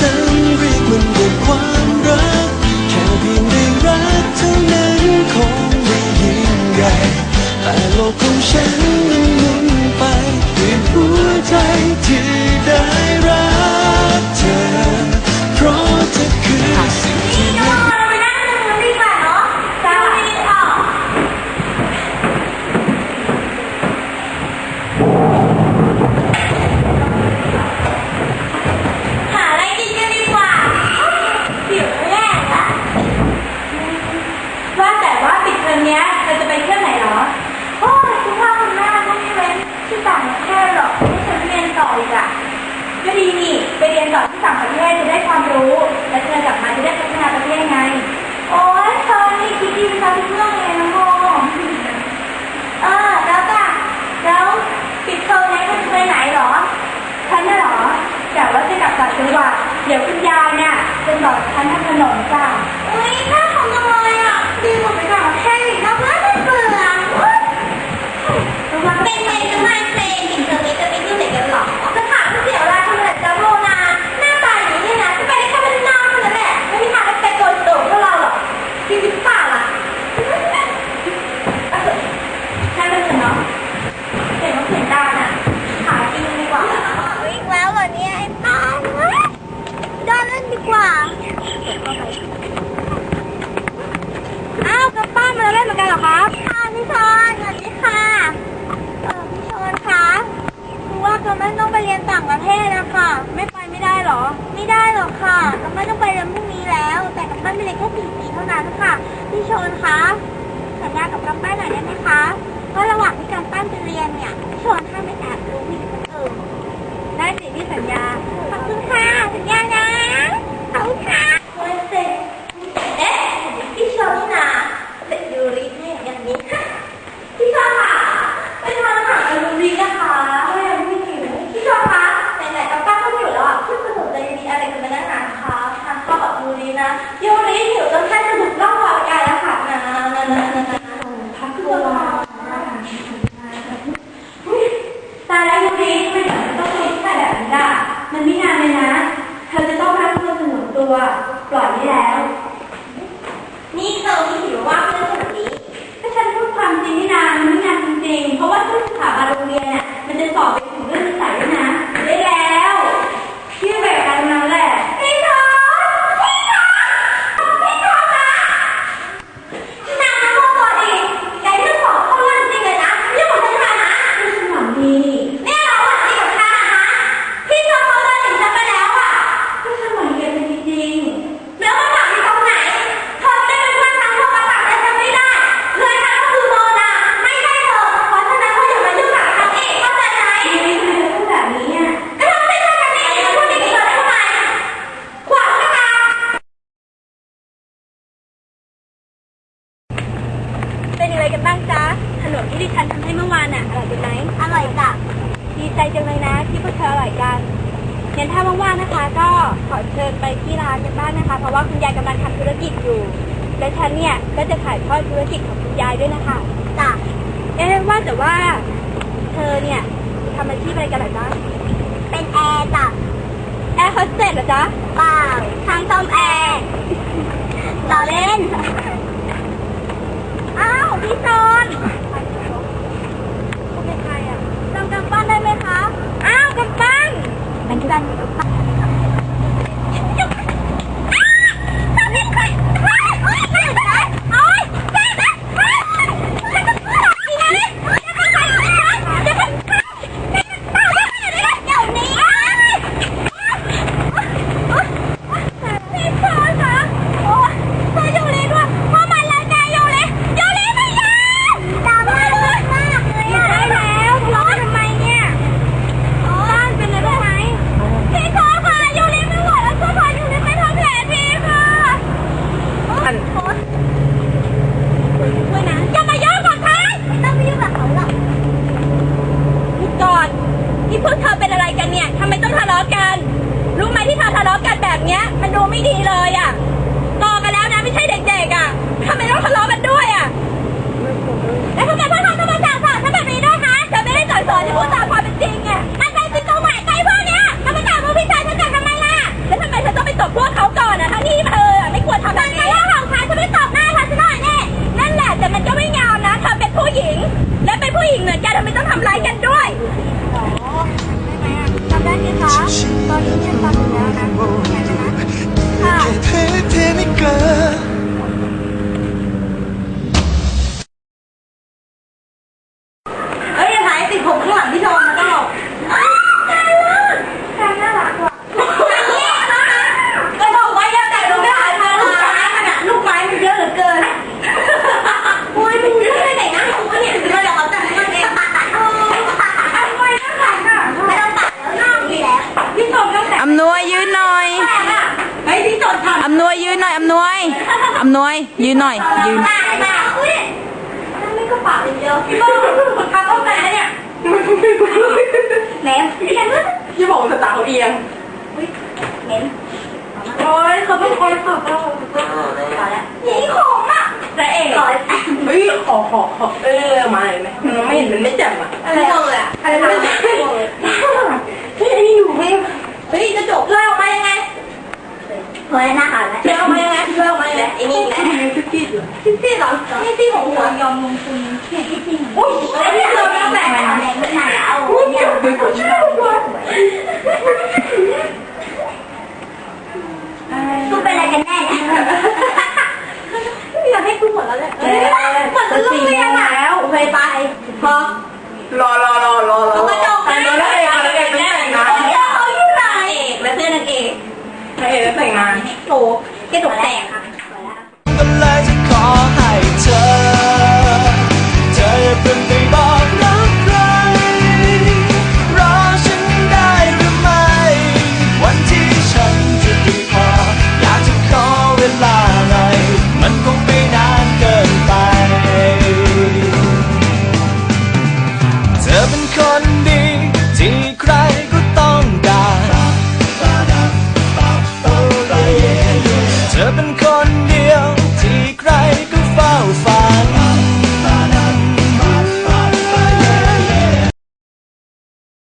ฉันเรียกมันว่าความรัก แค่เพียงได้รักเท่านั้นคงไม่ยิ่งใหญ่แต่โลกของฉัน ศจะได้ความรู้ และเธอกลับมาจะได้พัฒนาประเทศไง โอ้ยเธอนี่คิดดีจังเรื่องเลย เนี่ยชวนถ้ไม่แต่ นี้แล้ว นี่เธอไม่ถือว่าเพื่อนคนนี้ก็ฉันพูดความจริงนี่นามันไม่งานจริงเพราะว่าทุกสถาบันโรงเรียนน่ะมันจะสอบเป งั้นถ้าว่างๆนะคะ ก็ขอเชิญไปที่ร้านกันบ้างนะคะ เพราะว่าคุณยายกำลังทำธุรกิจอยู่ และฉันเนี่ยก็จะถ่ายทอดธุรกิจของคุณยายด้วยนะคะจ้ะเอ๊ะว่าแต่ว่าเธอเนี่ยทำอาชีพอะไรกันหรอจ๊ะเป็นแอร์จ้ะแอร์โฮสเตสเหรอจ๊ะเปล่าทางซ่อม พวกเธอเป็นอะไรกันเนี่ยทำไมต้องทะเลาะกัน รู้ไหมที่เธอทะเลาะกันแบบเนี้ย มันดูไม่ดีเลยอะต่อกันแล้วนะไม่ใช่เด็กๆอะทำไมต้องทะเลาะกันด้วย อำนวยยืนหน่อย ยืน ไม่กระเป๋าอย่างเดียวพี่โก้ทำต้นไม้เนี่ยแหนมเอียงพี่บอกจะเตาเอียงเน้นโอ้ยเขาเป็นคนสุดยอด น่าหาแล้วเชื่อไหมนะเชื่อไหมนะไอ้นี่นพี่เหรอพี่หรอนี่พี่ของหัวยอมลงทุนเนี่ยพี่จริงอุ้ยไอ้นี่เราแม่งแต่ไไม่นานแล้วอุ้ยเนี่เป็นคนชื่วกูเป็นอะไรกันแน่เนี่ยอยากให้กูหมดแล้วแหละหมดแล้วลูกเรียนแล้วไปไปพอรอรอรอรอรอแต่งตัวได้เองแต่งตัวได้เองนเขาอยู่ไหนและเพื่อนนางเอก เออสวยงามโหกระจกแตกค่ะ